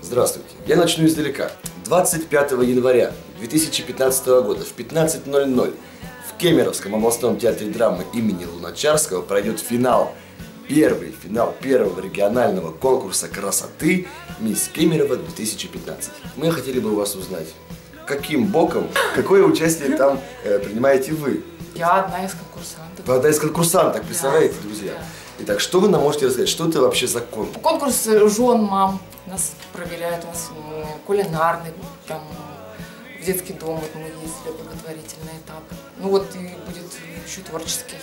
Здравствуйте. Я начну издалека. 25 января 2015 года в 15.00 в Кемеровском областном театре драмы имени Луначарского пройдет финал, первый финал первого регионального конкурса красоты «Мисс Кемерово 2015». Мы хотели бы у вас узнать, каким боком, какое участие там э, принимаете вы? Я одна из конкурсантов. Вы одна из конкурсантов, представляете, друзья? Да. Итак, что вы нам можете рассказать? Что это вообще за конкурс? Конкурс жен мам нас проверяют, у нас кулинарный, там в детский дом вот мы ездили, благотворительный этап. Ну вот и будет еще творческий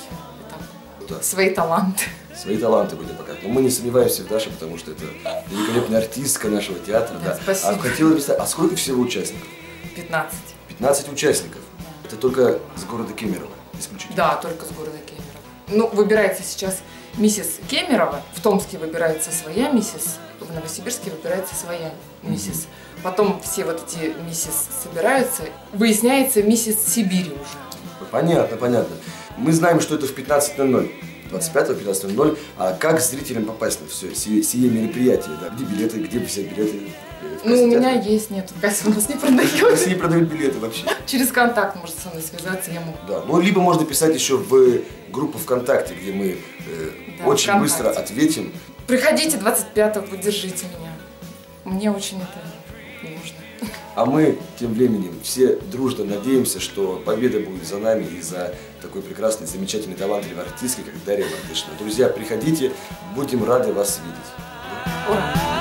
этап. Да. Свои таланты. Свои таланты будем показывать. Но мы не сомневаемся в Даше, потому что это великолепная артистка нашего театра. Да, Да, спасибо. А хотела бы сказать, а сколько всего участников? 15. 15 участников. Это только с города Кемерово исключительно. Да, только с города Кемерово. Ну, выбирается сейчас миссис Кемерово, в Томске выбирается своя миссис, в Новосибирске выбирается своя миссис. Потом все вот эти миссис собираются, выясняется миссис Сибири уже. Понятно, понятно. Мы знаем, что это в 15.00. 25-15.00. А как зрителям попасть на все сие, сие мероприятие? Да? Где билеты, где взять билеты? В Ну, у меня есть, нет, касса у нас не В кассе продает. не продают билеты вообще. Через контакт может со мной связаться, я могу. Да. Ну, либо можно писать еще в группу ВКонтакте, где мы э, Да, очень ВКонтакте. быстро ответим. Приходите 25-го, поддержите меня. Мне очень это нужно. А мы тем временем все дружно надеемся, что победа будет за нами и за такой прекрасной, замечательной, талантливой артисткой, как Дарья Мартышина. Друзья, приходите, будем рады вас видеть. Ура!